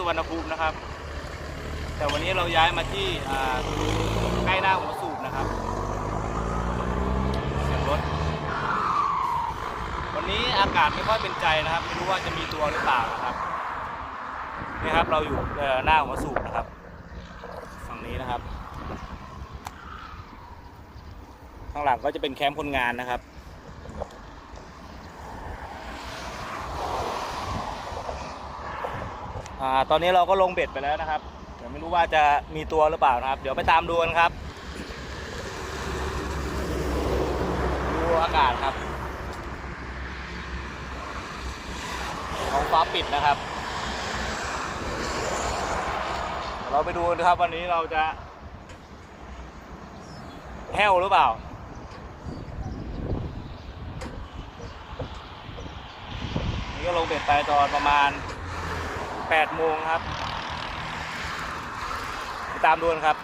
สุวรรณภูมินะครับ แต่วันนี้เราย้ายมาที่ใกล้หน้าหัวสูบนะครับเสียงรถ วันนี้อากาศไม่ค่อยเป็นใจนะครับ ไม่รู้ว่าจะมีตัวหรือเปล่านะครับนี่ครับเราอยู่หน้าหัวสูบนะครับ ฝั่งนี้นะครับ ข้างหลังก็จะเป็นแคมป์คนงานนะครับ อ่าตอนนี้เราก็ลงเบ็ดไปแล้วนะครับเดี๋ยวไม่รู้ว่าจะมีตัวหรือเปล่านะครับ เดี๋ยวไปตามดูกันครับดูอากาศครับท้องฟ้าปิดนะครับ เราไปดูนะครับวันนี้เราจะแห้วหรือเปล่านี่ก็ลงเบ็ดไปตอนประมาณ 8โมงครับ ตามดูนครับ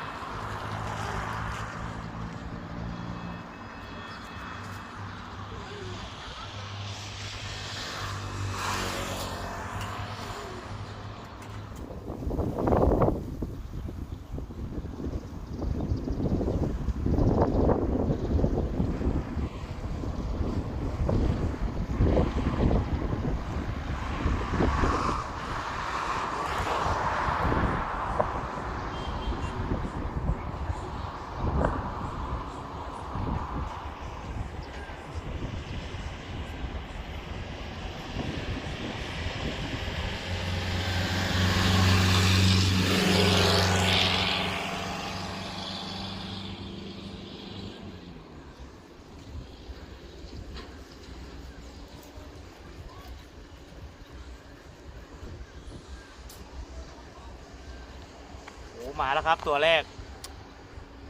มาแล้วครับตัวแรก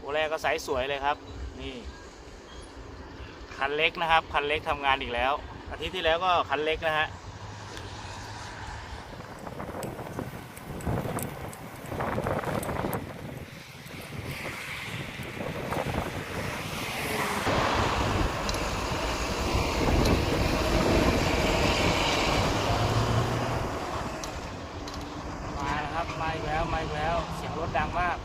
ตัวแรกก็ไซส์สวยเลยครับ นี่คันเล็กนะครับคันเล็กทำงานอีกแล้ว อาทิตย์ที่แล้วก็คันเล็กนะฮะ มาแล้วครับ มาอีกแล้ว มาอีกแล้ว เสียงรถ ดังมาก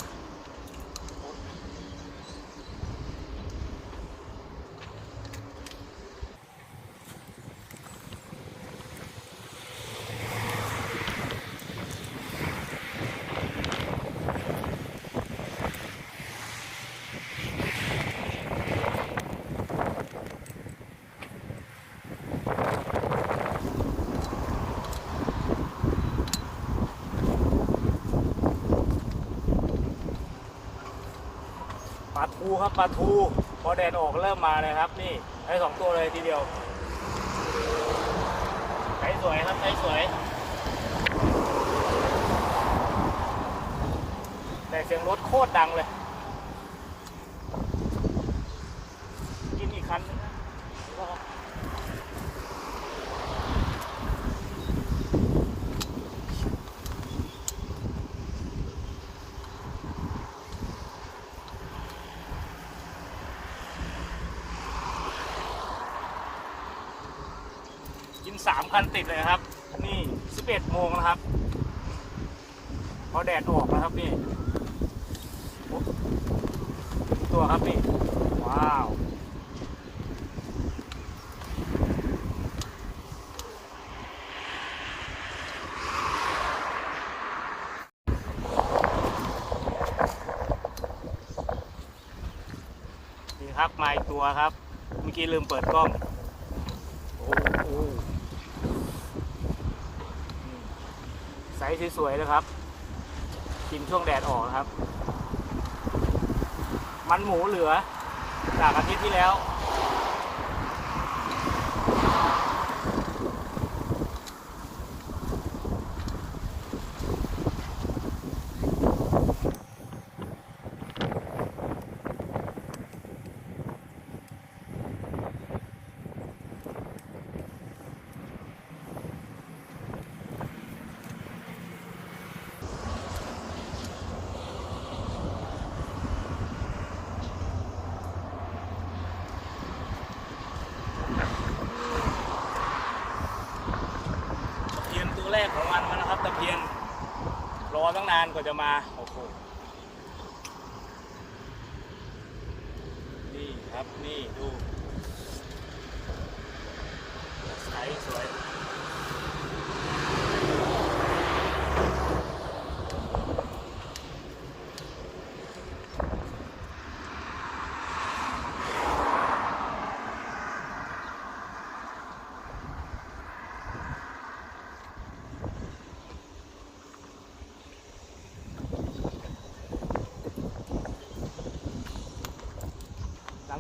ครับปลาทูพอแดดออกเริ่มมาเลยครับ นี่ไอ้สองตัวเลยทีเดียวไซส์สวยครับไซส์สวย แต่เสียงรถโคตรดังเลย กินอีกคันนึงนะรอกินสามคันติดเลยครับ นี่สิบเอ็ดโมง นะครับพอแดดออกนะครับนี่ตัวครับนี่ ว้าวนี่ครับมาอีกตัวครับ เมื่อกี้ลืมเปิดกล้อง โอ้โหนี่ ไซส์สวยๆนะครับกินช่วงแดดออกนะครับ มันหมูเหลือจากอาทิตย์ที่แล้ว น แรกของมันมาแล้วครับตะเพียนรอตั้งนานกว่าจะมาโอ้โหนี่ครับนี่ดูใสสวย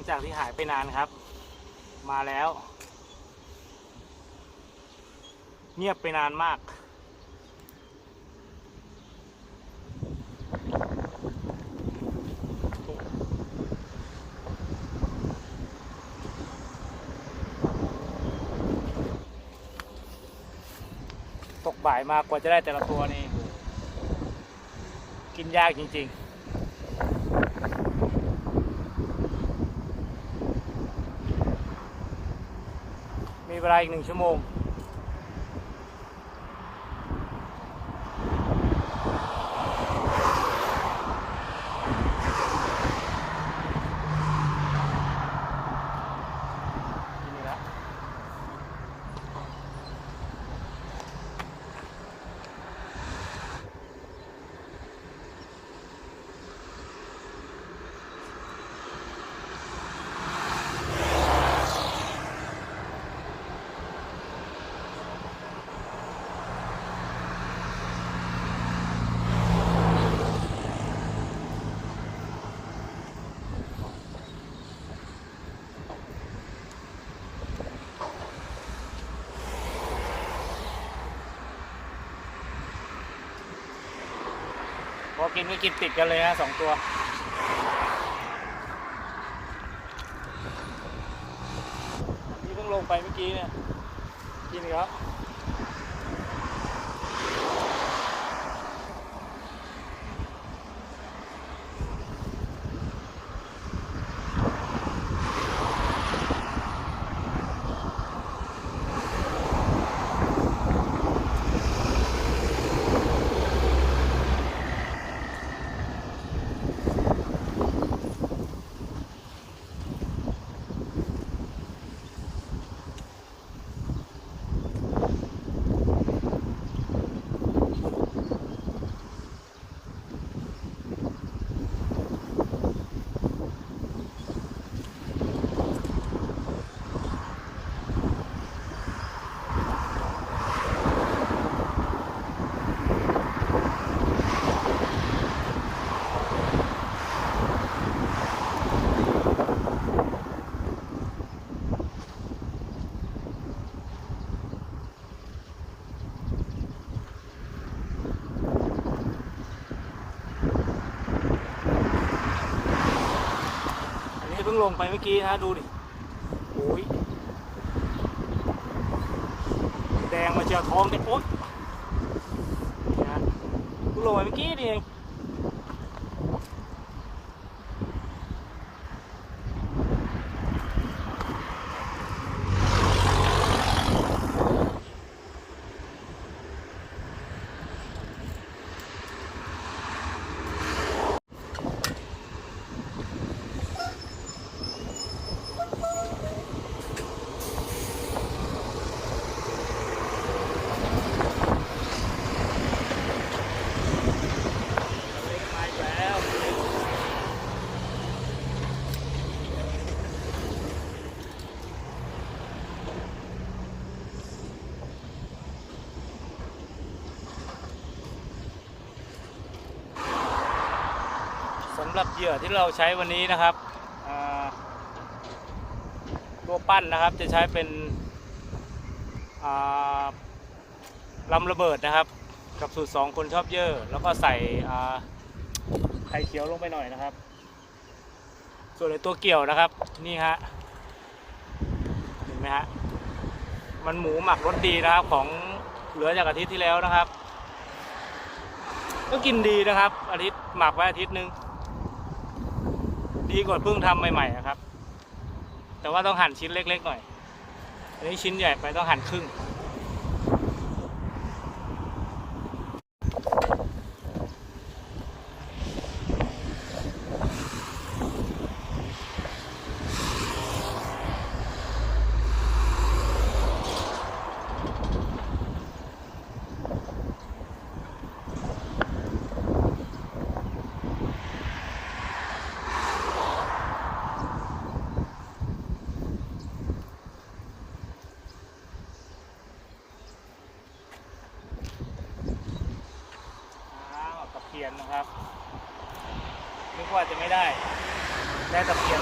งจากที่หายไปนานครับ มาแล้ว เงียบไปนานมาก ตกบ่ายมากกว่าจะได้แต่ละตัวนี่ กินยากจริง ๆ เวลาอีกหนึ่งชั่วโมง กินก็กินติดกันเลยฮะสองตัวนี่เพิ่งลงไปเมื่อกี้เนี่ย ลงไปเมื่อกี้นะดูดิโอ้ยแดงมาเจอท้องเด็กโอ๊ยนี่ฮะลงไปเมื่อกี้นี่เอง เล็กมาอีกแล้ว สำหรับเหยื่อที่เราใช้วันนี้นะครับตัวปั้นนะครับจะใช้เป็นอ่าลำระเบิดนะครับ กับสูตรสองคนชอบเยอะแล้วก็ใส่ไข่เขียวลงไปหน่อยนะครับ ส่วนในตัวเกี่ยวนะครับนี่ฮะเห็นไหมฮะมันหมูหมักรสดีนะครับของเหลือจากอาทิตย์ที่แล้วนะครับ ก็กินดีนะครับ อาทิตย์หมักไว้อาทิตย์หนึ่ง ดีกว่าเพิ่งทำใหม่ๆนะครับ แต่ว่าต้องหั่นชิ้นเล็กๆหน่อยอันนี้ชิ้นใหญ่ไปต้องหั่นครึ่ง นะครับนึกว่าจะไม่ได้ ได้ตะเพียน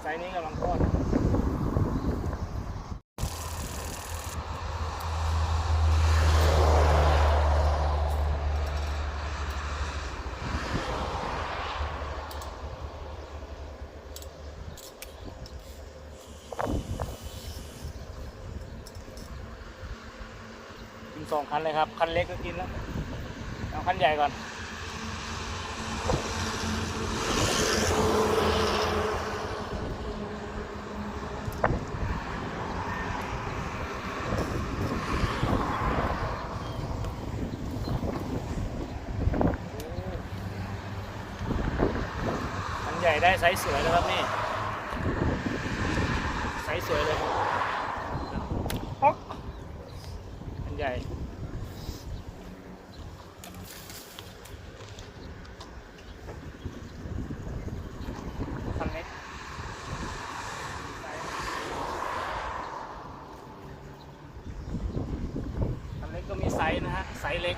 ไซส์นี้กำลังทอดกินสองคันเลยครับ คันเล็กก็กินแล้ว เอาคันใหญ่ก่อนคันใหญ่ได้ไซส์สวยแล้วครับนี่ไซส์สวยเลยอ๊อกคันใหญ่ คันเล็กคันเล็กก็มีไซส์นะฮะ ไซส์เล็ก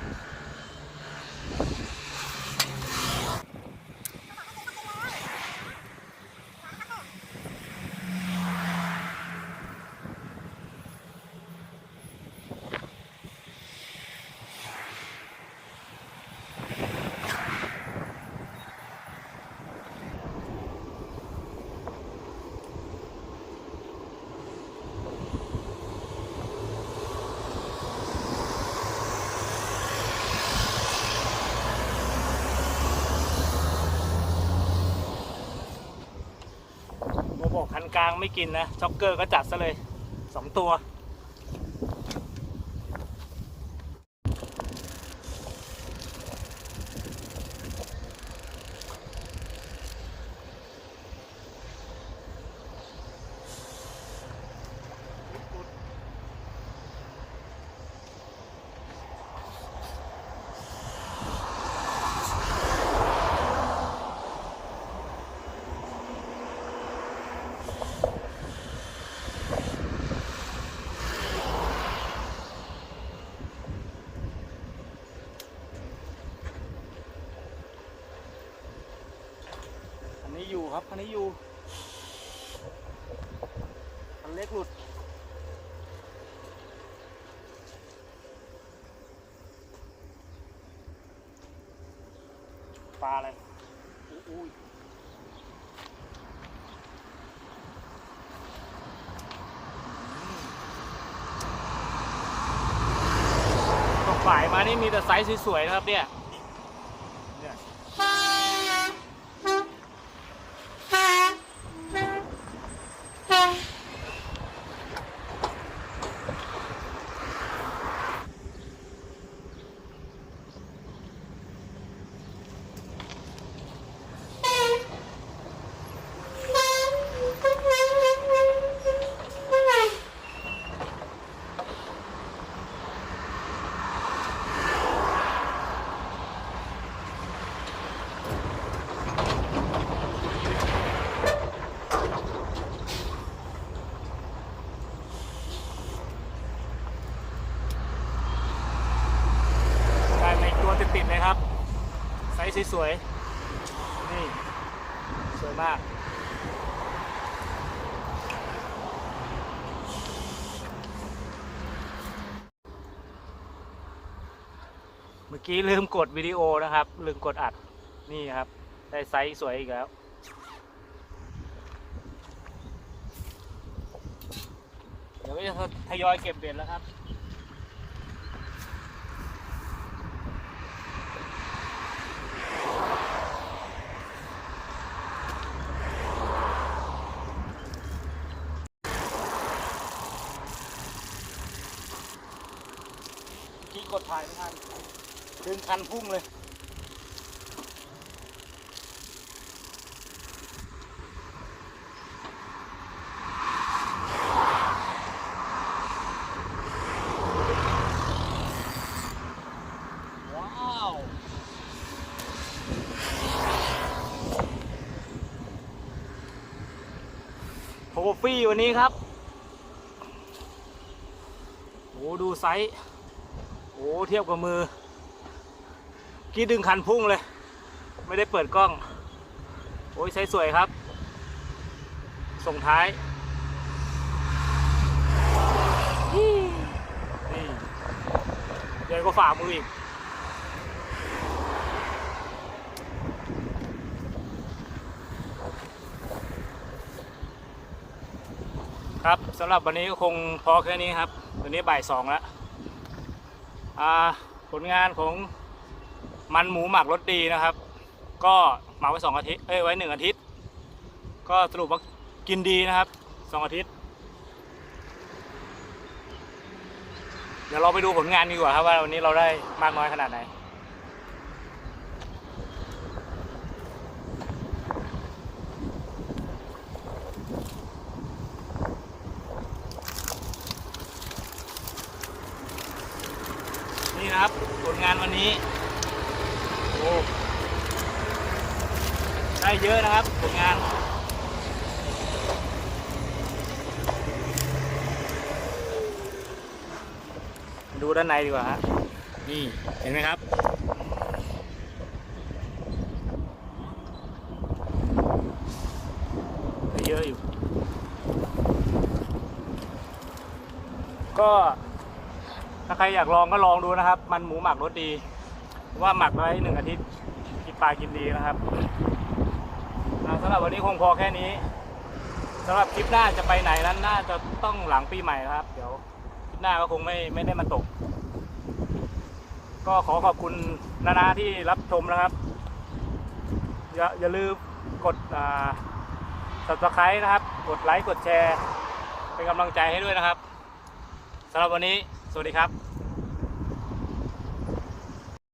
โมบอ กลางไม่กินนะ ช็อกเกอร์ก็จัดซะเลยสองตัว ครับอันนี้อยู่อันเล็กหลุดปลาอะไรอุ้ยตกฝ่ายมานี่มีแต่ไซส์สวยๆนะครับเนี่ย ได้ในตัวติดๆเลยครับ ไซ ส์สวยๆ นี่ สวยมาก เมื่อกี้ลืมกดวิดีโอนะครับ ลืมกดอัด นี่ครับ ได้ไซส์สวยอีกแล้วเดี๋ยวก็จะทยอยเก็บเบ็ดแล้วครับ กี้กดถ่ายไม่ทันดึง คันพุ่งเลยว้าวโทฟี่วันนี้ครับ โอ้ดูไซส์ โอ้เทียบกับมือ กี้ดึงคันพุ่งเลย ไม่ได้เปิดกล้อง โอ้ยใช้สวยครับ ส่งท้ายนี่เดี๋ยวก็ฝ่ามืออีกครับสำหรับวันนี้ก็คงพอแค่นี้ครับ วันนี้บ่ายสองแล้วผลงานของ มันหมูหมักรสดีนะครับ ก็หมักไว้สองอาทิตย์เอ้ยไว้หนึ่งอาทิตย์ ก็สรุปว่ากินดีนะครับสองอาทิตย์ เดี๋ยวเราไปดูผลงานดีกว่าครับว่าวันนี้เราได้มากน้อยขนาดไหนนี่นะครับผลงานวันนี้ โอ้ ได้เยอะนะครับผลงานดูด้านในดีกว่าฮะนี่เห็นไหมครับได้เยอะอยู่ ก็ถ้าใครอยากลองก็ลองดูนะครับ มันหมูหมักรสดีเพราะว่าหมักไว้หนึ่งอาทิตย์กินปลากินดีนะครับ อ่าสำหรับวันนี้คงพอแค่นี้สำหรับคลิปหน้าจะไปไหนนั้นน่าจะต้องหลังปีใหม่นะครับ เดี๋ยวคลิปหน้าก็คงไม่ไม่ได้มาตก ก็ขอขอบคุณนานาที่รับชมนะครับ อย่าอย่าลืมกดอ่า subscribe นะครับ กดไลค์กดแชร์ เป็นกำลังใจให้ด้วยนะครับสำหรับวันนี้ สวัสดีครับ